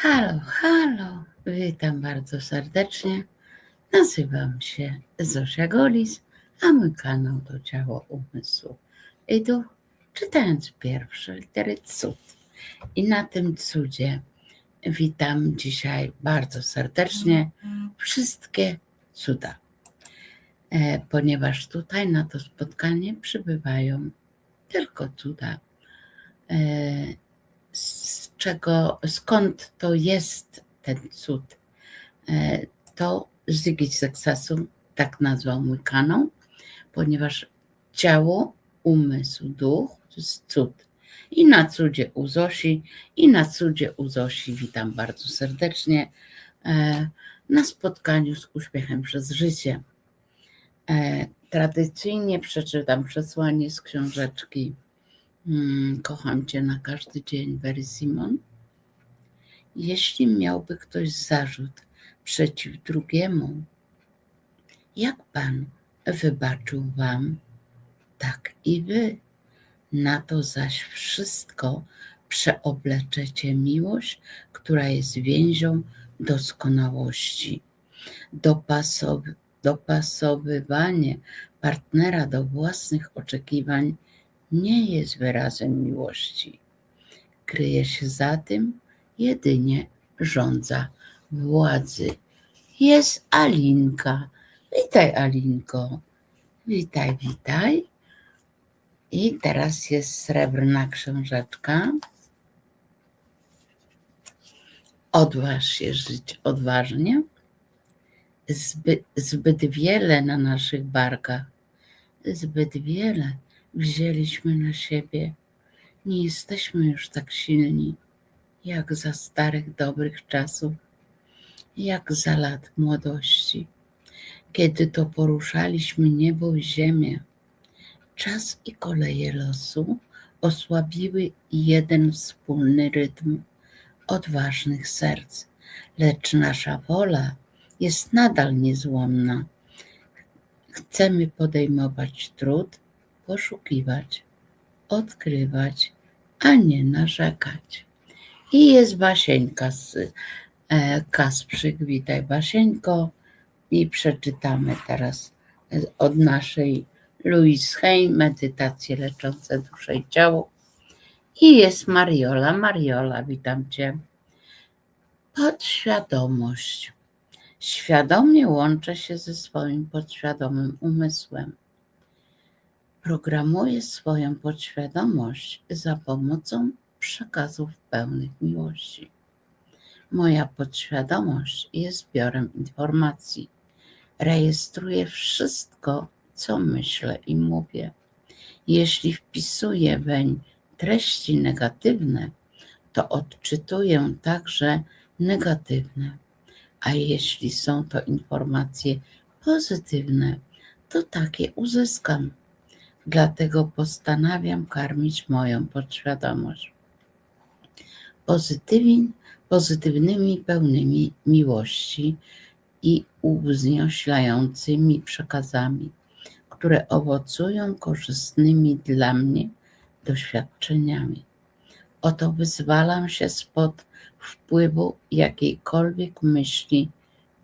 Halo, halo, witam bardzo serdecznie. Nazywam się Zosia Golis, a mój kanał to Ciało Umysłu i Duch, czytając pierwsze litery cud. I na tym cudzie witam dzisiaj bardzo serdecznie wszystkie cuda, E, ponieważ tutaj na to spotkanie przybywają tylko cuda. Czego, skąd to jest ten cud? E, To Ziggy Sukcesu, tak nazwał mój kanał, ponieważ ciało, umysł, duch to jest cud. I na cudzie u Zosi, i na cudzie u Zosi witam bardzo serdecznie e, na spotkaniu z uśmiechem przez życie. E, Tradycyjnie przeczytam przesłanie z książeczki Kocham Cię na każdy dzień, Barry Simon. Jeśli miałby ktoś zarzut przeciw drugiemu, jak Pan wybaczył Wam, tak i Wy. Na to zaś wszystko przeobleczecie miłość, która jest więzią doskonałości. Dopasowy, dopasowywanie partnera do własnych oczekiwań nie jest wyrazem miłości. Kryje się za tym jedynie rządza władzy. Jest Alinka. Witaj, Alinko. Witaj, witaj. I teraz jest srebrna książeczka. Odważ się żyć odważnie. Zbyt, zbyt wiele na naszych barkach. Zbyt wiele wzięliśmy na siebie. Nie jesteśmy już tak silni, jak za starych, dobrych czasów, jak za lat młodości, kiedy to poruszaliśmy niebo i ziemię. Czas i koleje losu osłabiły jeden wspólny rytm odważnych serc, lecz nasza wola jest nadal niezłomna. Chcemy podejmować trud, poszukiwać, odkrywać, a nie narzekać. I jest Basieńka z e, Kasprzyk. Witaj Basieńko. I przeczytamy teraz e, od naszej Louise Hay medytacje leczące duszę i ciało. I jest Mariola. Mariola, witam Cię. Podświadomość. Świadomie łączę się ze swoim podświadomym umysłem programuję swoją podświadomość za pomocą przekazów pełnych miłości. Moja podświadomość jest zbiorem informacji. Rejestruję wszystko, co myślę i mówię. Jeśli wpisuję weń treści negatywne, to odczytuję także negatywne. A jeśli są to informacje pozytywne, to takie uzyskam. Dlatego postanawiam karmić moją podświadomość pozytywni, pozytywnymi, pełnymi miłości i uwznioślającymi przekazami, które owocują korzystnymi dla mnie doświadczeniami. Oto wyzwalam się spod wpływu jakiejkolwiek myśli,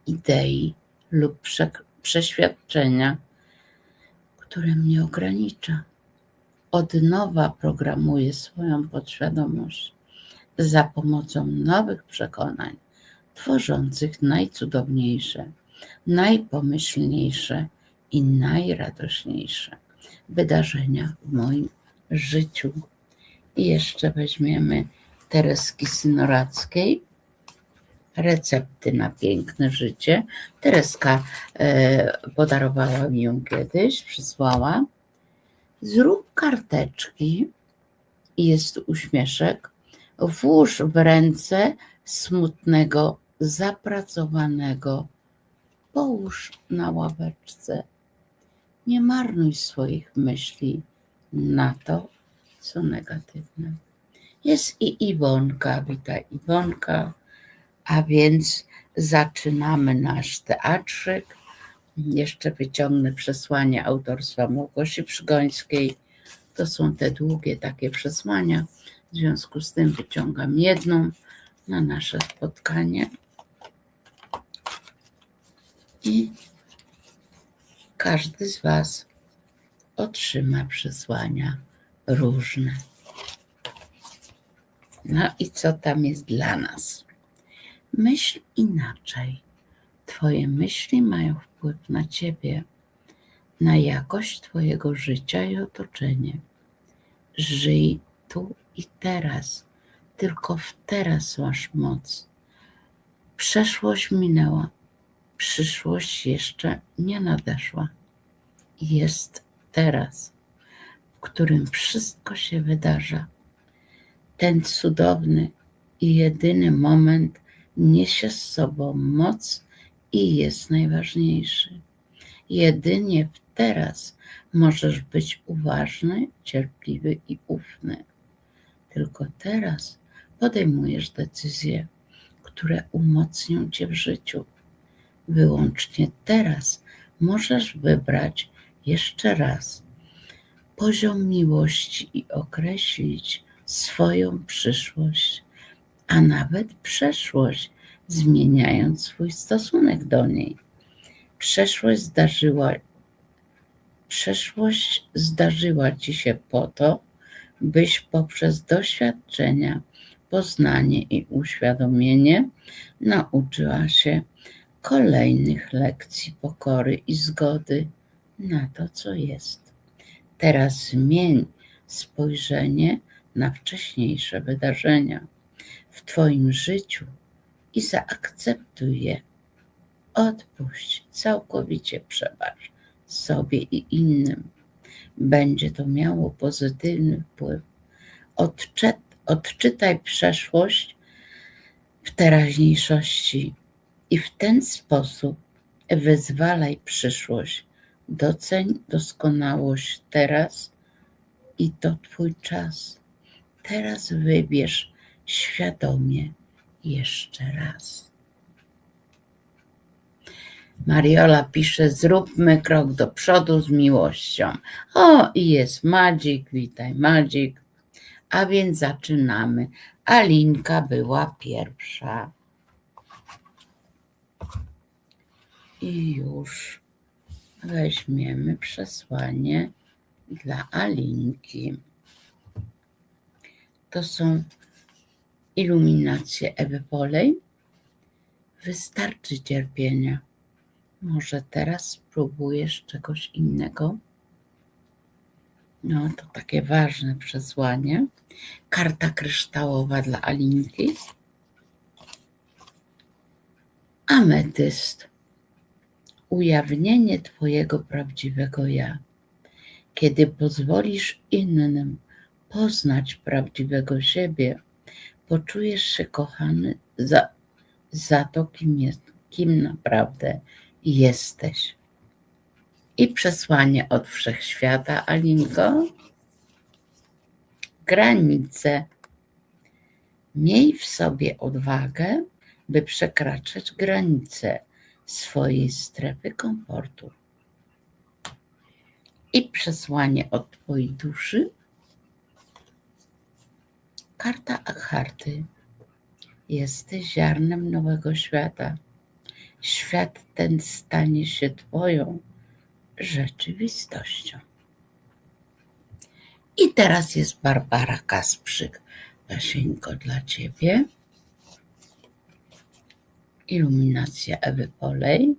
idei lub prze- przeświadczenia, które mnie ogranicza. Od nowa programuję swoją podświadomość za pomocą nowych przekonań, tworzących najcudowniejsze, najpomyślniejsze i najradośniejsze wydarzenia w moim życiu. I jeszcze weźmiemy Tereski Synorackiej. Recepty na piękne życie. Tereska e, podarowała mi ją kiedyś, przysłała. Zrób karteczki jest uśmieszek. Włóż w ręce smutnego, zapracowanego. Połóż na ławeczce. Nie marnuj swoich myśli na to, co negatywne. Jest i Iwonka, witaj Iwonka. A więc zaczynamy nasz teatrzyk. Jeszcze wyciągnę przesłanie autorstwa Małgosi Przygońskiej. To są te długie takie przesłania. W związku z tym wyciągam jedną na nasze spotkanie. I każdy z Was otrzyma przesłania różne. No i co tam jest dla nas? Myśl inaczej. Twoje myśli mają wpływ na Ciebie, na jakość Twojego życia i otoczenie. Żyj tu i teraz. Tylko w teraz masz moc. Przeszłość minęła, przyszłość jeszcze nie nadeszła. Jest teraz, w którym wszystko się wydarza. Ten cudowny i jedyny moment niesie z sobą moc i jest najważniejszy. Jedynie teraz możesz być uważny, cierpliwy i ufny. Tylko teraz podejmujesz decyzje, które umocnią cię w życiu. Wyłącznie teraz możesz wybrać jeszcze raz poziom miłości i określić swoją przyszłość, a nawet przeszłość, zmieniając swój stosunek do niej. Przeszłość zdarzyła, przeszłość zdarzyła ci się po to, byś poprzez doświadczenia, poznanie i uświadomienie nauczyła się kolejnych lekcji pokory i zgody na to, co jest. Teraz zmień spojrzenie na wcześniejsze wydarzenia w Twoim życiu i zaakceptuj je. Odpuść, całkowicie przebacz sobie i innym. Będzie to miało pozytywny wpływ. Odczyt, odczytaj przeszłość w teraźniejszości i w ten sposób wyzwalaj przyszłość. Doceń doskonałość teraz i to Twój czas. Teraz wybierz świadomie jeszcze raz. Mariola pisze: Zróbmy krok do przodu z miłością. O, i jest Madzik, witaj Madzik. A więc zaczynamy. Alinka była pierwsza. I już weźmiemy przesłanie dla Alinki. To są iluminacje Ewy Polej. Wystarczy cierpienia. Może teraz spróbujesz czegoś innego? No, to takie ważne przesłanie. Karta kryształowa dla Alinki. Ametyst. Ujawnienie Twojego prawdziwego ja. Kiedy pozwolisz innym poznać prawdziwego siebie, poczujesz się kochany za, za to, kim, jest, kim naprawdę jesteś. I przesłanie od wszechświata, Alinko. Granice. Miej w sobie odwagę, by przekraczać granice swojej strefy komfortu. I przesłanie od Twojej duszy. Karta Acharty. Jesteś ziarnem nowego świata. Świat ten stanie się Twoją rzeczywistością. I teraz jest Barbara Kasprzyk. Basieńko dla Ciebie. Iluminacja Ewy Polej.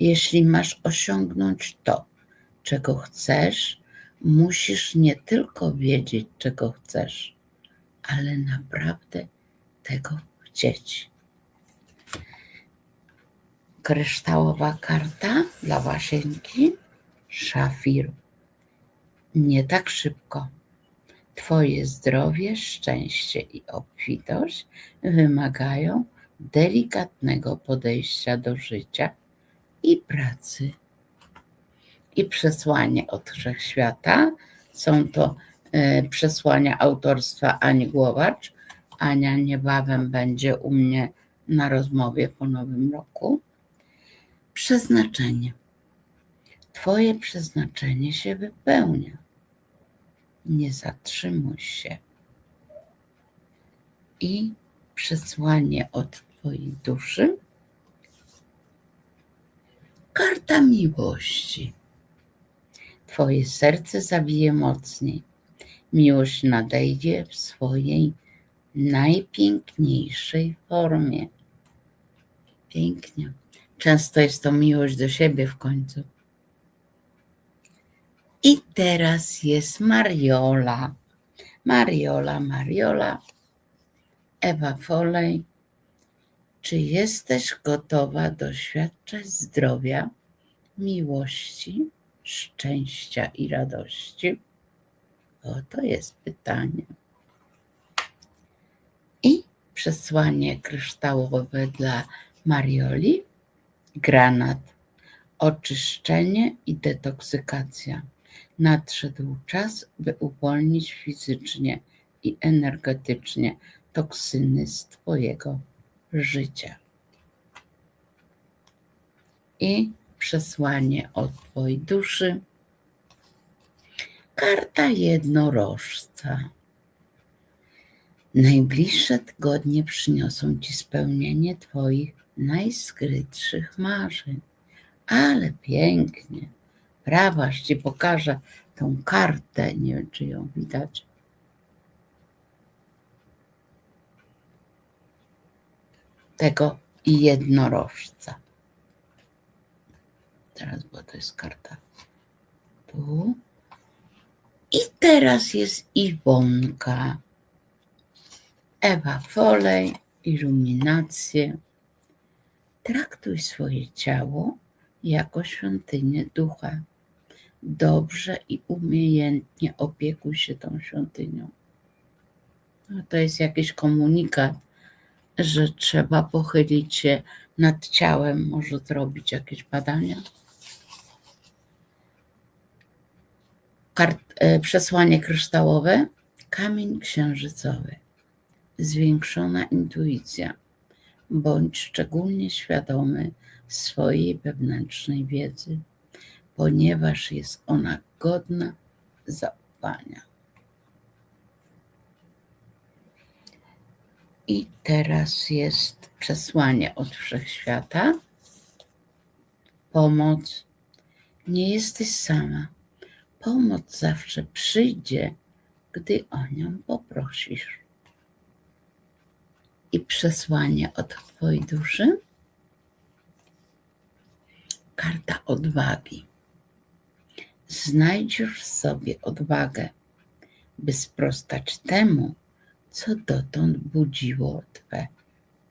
Jeśli masz osiągnąć to, czego chcesz, musisz nie tylko wiedzieć, czego chcesz, ale naprawdę tego chcieć. Kryształowa karta dla Łasienki. Szafir. Nie tak szybko. Twoje zdrowie, szczęście i obfitość wymagają delikatnego podejścia do życia i pracy. I przesłanie od Wszechświata. Są to przesłania autorstwa Ani Głowacz. Ania niebawem będzie u mnie na rozmowie po nowym roku. Przeznaczenie. Twoje przeznaczenie się wypełnia. Nie zatrzymuj się. I przesłanie od Twojej duszy. Karta miłości. Twoje serce zabije mocniej. Miłość nadejdzie w swojej najpiękniejszej formie. Pięknie. Często jest to miłość do siebie w końcu. I teraz jest Mariola. Mariola, Mariola. Ewa Folej. Czy jesteś gotowa doświadczać zdrowia, miłości, szczęścia i radości? O, to jest pytanie. I przesłanie kryształowe dla Marioli. Granat. Oczyszczenie i detoksykacja. Nadszedł czas, by uwolnić fizycznie i energetycznie toksyny z Twojego życia. I przesłanie od Twojej duszy. Karta jednorożca. Najbliższe tygodnie przyniosą Ci spełnienie Twoich najskrytszych marzeń. Ale pięknie. Prawa, aż Ci pokażę tą kartę. Nie wiem, czy ją widać. Tego jednorożca. Teraz, bo to jest karta tu. I teraz jest Iwonka. Ewa Folej, iluminację. Traktuj swoje ciało jako świątynię ducha. Dobrze i umiejętnie opiekuj się tą świątynią. No, to jest jakiś komunikat, że trzeba pochylić się nad ciałem, może zrobić jakieś badania. Przesłanie kryształowe, kamień księżycowy, zwiększona intuicja. Bądź szczególnie świadomy swojej wewnętrznej wiedzy, ponieważ jest ona godna zaufania. I teraz jest przesłanie od wszechświata. Pomoc. Nie jesteś sama. Pomoc zawsze przyjdzie, gdy o nią poprosisz. I przesłanie od Twojej duszy. Karta odwagi. Znajdziesz w sobie odwagę, by sprostać temu, co dotąd budziło Twe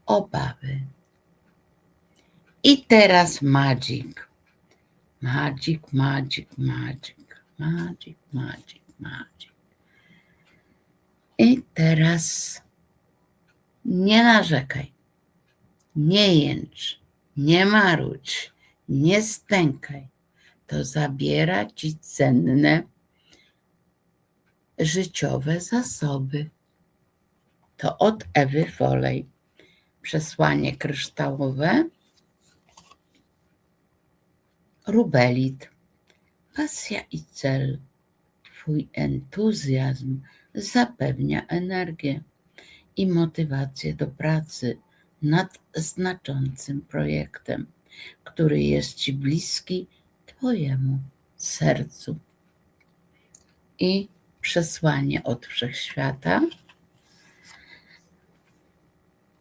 obawy. I teraz Magic. Magic, magic, magic, magic, magic, magic. I teraz nie narzekaj, nie jęcz, nie marudź, nie stękaj. To zabiera ci cenne życiowe zasoby. To od Ewy Folej. Przesłanie kryształowe. Rubelit. Pasja i cel. Twój entuzjazm zapewnia energię i motywację do pracy nad znaczącym projektem, który jest Ci bliski Twojemu sercu. I przesłanie od wszechświata.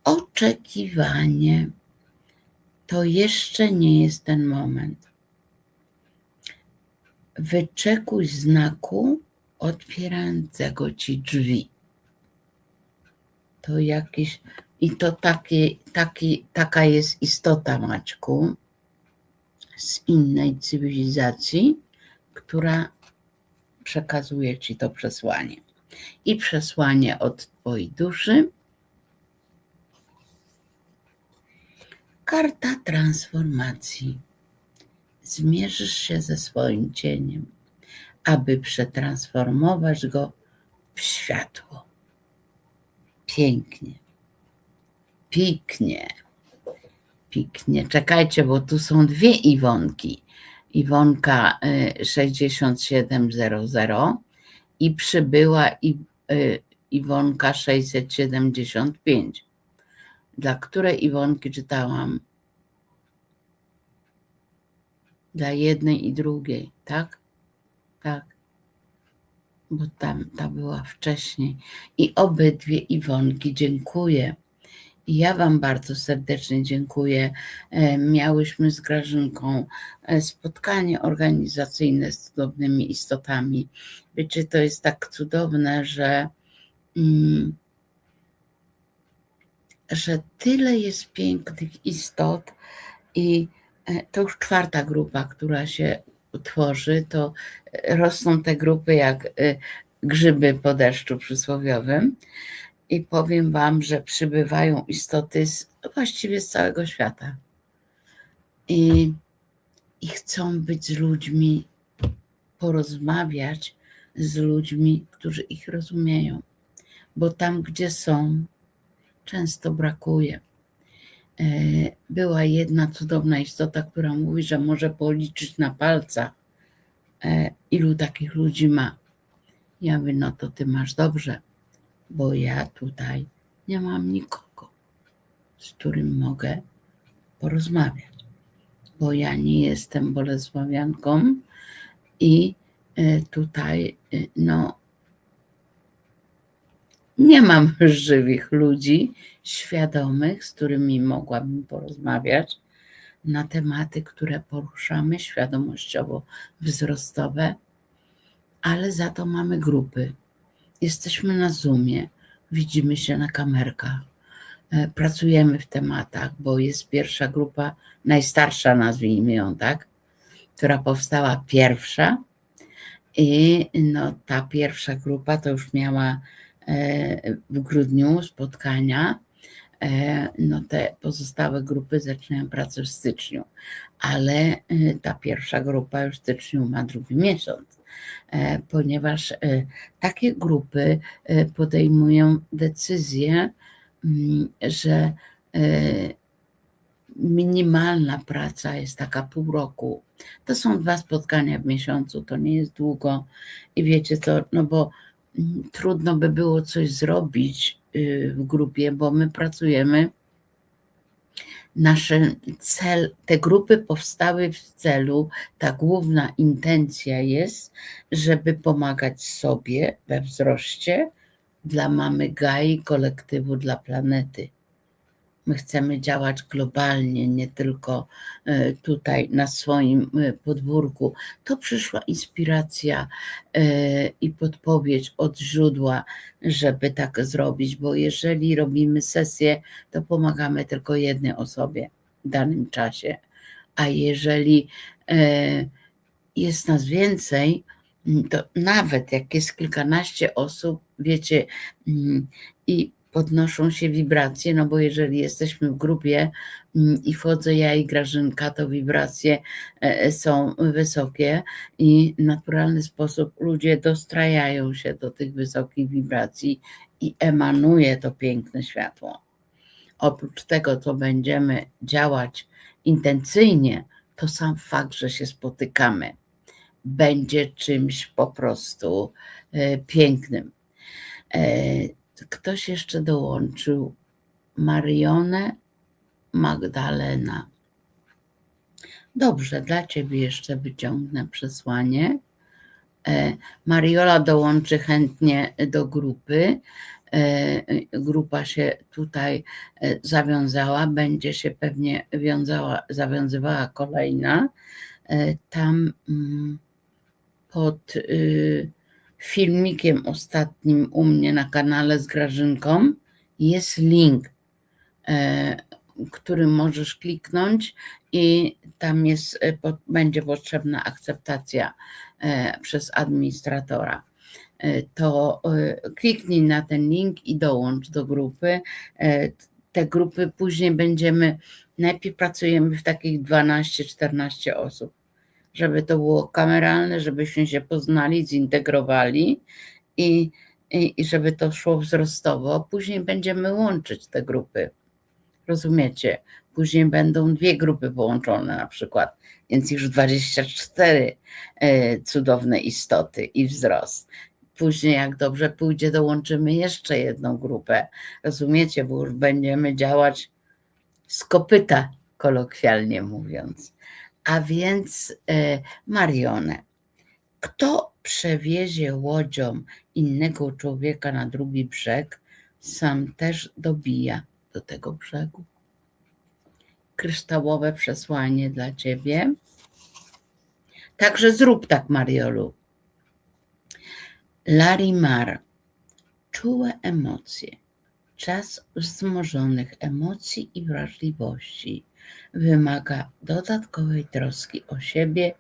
Oczekiwanie to jeszcze nie jest ten moment. Wyczekuj znaku otwierającego ci drzwi. To jakiś, i to taki, taki, taka jest istota Maćku z innej cywilizacji, która przekazuje ci to przesłanie. I przesłanie od Twojej duszy. Karta transformacji. Zmierzysz się ze swoim cieniem, aby przetransformować go w światło. Pięknie. Piknie. Piknie. Czekajcie, bo tu są dwie Iwonki. Iwonka y, 6700 i przybyła I, y, Iwonka 675. Dla której Iwonki czytałam? Dla jednej i drugiej, tak? Tak. Bo tam ta była wcześniej. I obydwie Iwonki dziękuję. I ja Wam bardzo serdecznie dziękuję. E, Miałyśmy z Grażynką e, spotkanie organizacyjne z cudownymi istotami. Wiecie, to jest tak cudowne, że, mm, że tyle jest pięknych istot i to już czwarta grupa, która się utworzy, to e, rosną te grupy jak e, grzyby po deszczu przysłowiowym. I powiem Wam, że przybywają istoty z, właściwie z całego świata. I, I chcą być z ludźmi, porozmawiać z ludźmi, którzy ich rozumieją. Bo tam, gdzie są, często brakuje. E, Była jedna cudowna istota, która mówi, że może policzyć na palcach, e, ilu takich ludzi ma. Ja mówię, no to ty masz dobrze, bo ja tutaj nie mam nikogo, z którym mogę porozmawiać, bo ja nie jestem bolesławianką i e, tutaj no nie mam żywych ludzi świadomych, z którymi mogłabym porozmawiać na tematy, które poruszamy świadomościowo wzrostowe, ale za to mamy grupy. Jesteśmy na Zoomie, widzimy się na kamerkach, e, pracujemy w tematach, bo jest pierwsza grupa, najstarsza nazwijmy ją, tak, która powstała pierwsza i no, ta pierwsza grupa to już miała w grudniu spotkania. E, No, te pozostałe grupy zaczynają pracę w styczniu, ale e, ta pierwsza grupa już w styczniu ma drugi miesiąc, e, ponieważ e, takie grupy e, podejmują decyzję, mm, że e, minimalna praca jest taka pół roku. To są dwa spotkania w miesiącu, to nie jest długo. I wiecie co, no bo trudno by było coś zrobić y, w grupie, bo my pracujemy. Nasz cel, te grupy powstały w celu, ta główna intencja jest, żeby pomagać sobie we wzroście dla mamy Gai, kolektywu dla planety. My chcemy działać globalnie, nie tylko e, tutaj na swoim e, podwórku. To przyszła inspiracja e, i podpowiedź od źródła, żeby tak zrobić, bo jeżeli robimy sesję, to pomagamy tylko jednej osobie w danym czasie. A jeżeli jest nas więcej, to nawet jak jest kilkanaście osób, wiecie, mm, i podnoszą się wibracje, no bo jeżeli jesteśmy w grupie mm, i wchodzę ja i Grażynka, to wibracje e, są wysokie i w naturalny sposób ludzie dostrajają się do tych wysokich wibracji i emanuje to piękne światło. Oprócz tego, co będziemy działać intencyjnie, to sam fakt, że się spotykamy, będzie czymś po prostu e, pięknym. Ktoś jeszcze dołączył. Marionę Magdalena. Dobrze, dla ciebie jeszcze wyciągnę przesłanie. E, Mariola dołączy chętnie do grupy. E, Grupa się tutaj e, zawiązała, będzie się pewnie wiązała, zawiązywała kolejna. Tam mm, pod y, filmikiem ostatnim u mnie na kanale z Grażynką jest link, e, który możesz kliknąć i tam jest, e, będzie potrzebna akceptacja e, przez administratora. To kliknij na ten link i dołącz do grupy. Te grupy później będziemy, najpierw pracujemy w takich 12-14 osób żeby to było kameralne, żebyśmy się poznali, zintegrowali i, i, i żeby to szło wzrostowo. Później będziemy łączyć te grupy. Rozumiecie? Później będą dwie grupy połączone na przykład, więc już 24 e, cudowne istoty i wzrost. później, jak dobrze pójdzie, dołączymy jeszcze jedną grupę. Rozumiecie, bo już będziemy działać z kopyta, kolokwialnie mówiąc. A więc e, Marionę, kto przewiezie łodzią innego człowieka na drugi brzeg, sam też dobija do tego brzegu. Kryształowe przesłanie dla ciebie. Także zrób tak, Mariolu. Larimar. Czułe emocje. Czas wzmożonych emocji i wrażliwości wymaga dodatkowej troski o siebie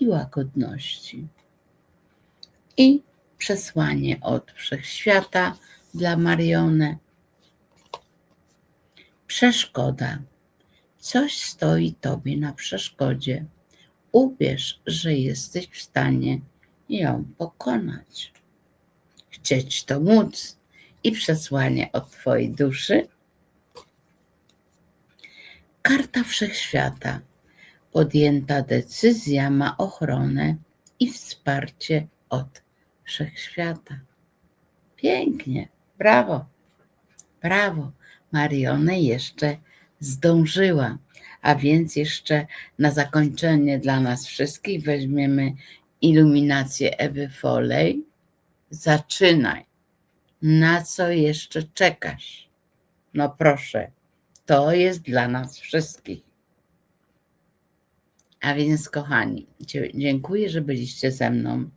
i łagodności. I przesłanie od wszechświata dla Mariony. Przeszkoda. Coś stoi tobie na przeszkodzie. Uwierz, że jesteś w stanie ją pokonać. Chcieć to móc. I przesłanie od twojej duszy. Karta wszechświata. Podjęta decyzja ma ochronę i wsparcie od wszechświata. Pięknie, brawo, brawo. Marione jeszcze zdążyła. A więc jeszcze na zakończenie dla nas wszystkich weźmiemy iluminację Ewy Folej. Zaczynaj. Na co jeszcze czekasz? No proszę, to jest dla nas wszystkich. A więc, kochani, dziękuję, że byliście ze mną.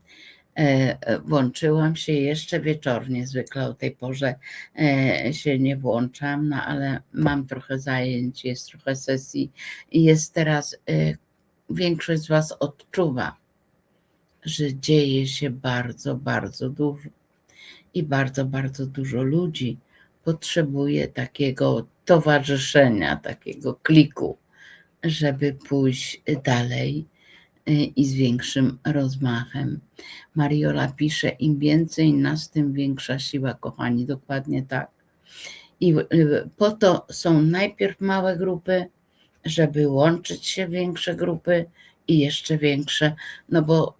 E, e, Włączyłam się jeszcze wieczornie, zwykle o tej porze e, się nie włączam, no ale mam trochę zajęć, jest trochę sesji i jest teraz, większość z Was odczuwa, że dzieje się bardzo, bardzo dużo i bardzo, bardzo dużo ludzi potrzebuje takiego towarzyszenia, takiego kliku, żeby pójść dalej y, i z większym rozmachem. Mariola pisze, im więcej nas, tym większa siła, kochani, dokładnie tak. I y, po to są najpierw małe grupy, żeby łączyć się w większe grupy i jeszcze większe, no bo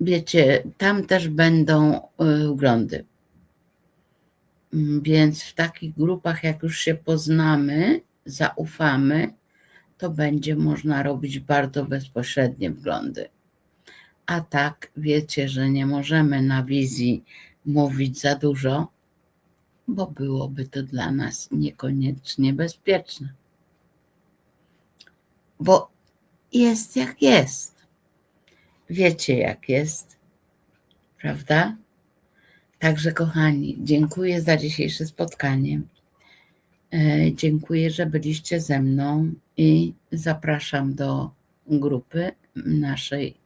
wiecie, tam też będą y, wglądy. Mm, Więc w takich grupach, jak już się poznamy, zaufamy, to będzie można robić bardzo bezpośrednie wglądy. A tak wiecie, że nie możemy na wizji mówić za dużo, bo byłoby to dla nas niekoniecznie bezpieczne. Bo jest jak jest. Wiecie jak jest, prawda? Także, kochani, dziękuję za dzisiejsze spotkanie. E, Dziękuję, że byliście ze mną i zapraszam do grupy naszej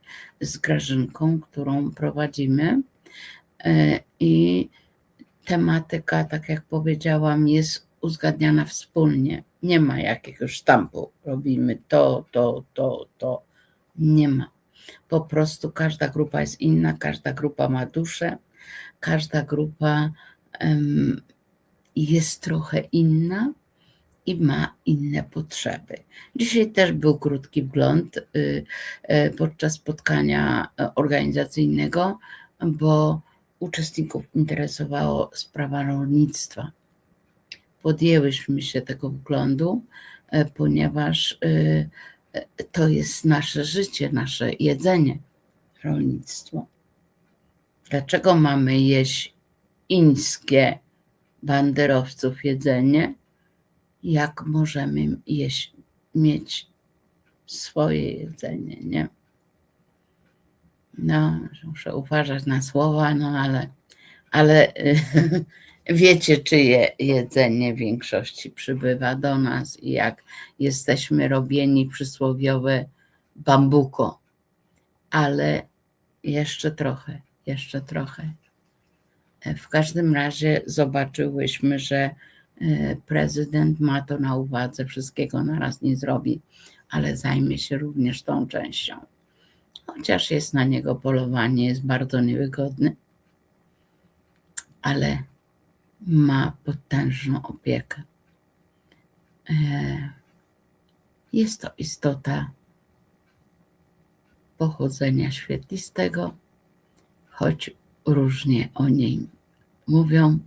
z Grażynką, którą prowadzimy. E, I tematyka, tak jak powiedziałam, jest uzgadniana wspólnie. Nie ma jakiegoś sztampu. Robimy to, to, to, to. Nie ma. Po prostu każda grupa jest inna, każda grupa ma duszę, każda grupa jest trochę inna i ma inne potrzeby. Dzisiaj też był krótki wgląd y, y, podczas spotkania e, organizacyjnego, bo uczestników interesowała sprawa rolnictwa. Podjęłyśmy się tego wglądu, e, ponieważ y, e, to jest nasze życie, nasze jedzenie, rolnictwo. Dlaczego mamy jeść ińskie banderowców jedzenie, jak możemy jeść, mieć swoje jedzenie, nie? No, muszę uważać na słowa, no ale, ale wiecie, czyje jedzenie w większości przybywa do nas i jak jesteśmy robieni przysłowiowe bambuko. Ale jeszcze trochę, jeszcze trochę. W każdym razie zobaczyłyśmy, że e, prezydent ma to na uwadze, wszystkiego naraz nie zrobi, ale zajmie się również tą częścią. Chociaż jest na niego polowanie, jest bardzo niewygodny, ale ma potężną opiekę. E, Jest to istota pochodzenia świetlistego, choć różnie o niej mówią,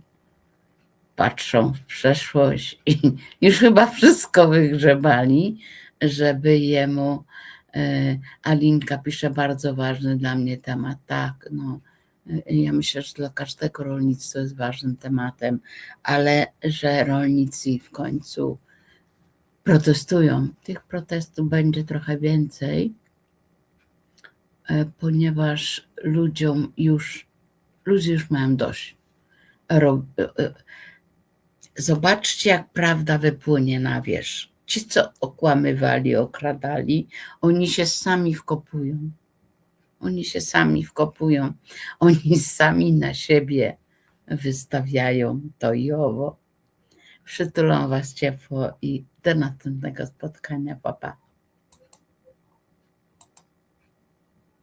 patrzą w przeszłość i już chyba wszystko wygrzebali, żeby jemu. e, Alinka pisze bardzo ważny dla mnie temat. Tak, no. e, Ja myślę, że dla każdego rolnictwo jest ważnym tematem, ale że rolnicy w końcu protestują. Tych protestów będzie trochę więcej, ponieważ ludziom już, ludzie już mają dość. E, e, Zobaczcie, jak prawda wypłynie na wierzch. Ci, co okłamywali, okradali, oni się sami wkopują. Oni się sami wkopują. Oni sami na siebie wystawiają to i owo. Przytulą Was ciepło i do następnego spotkania. Papa. Pa.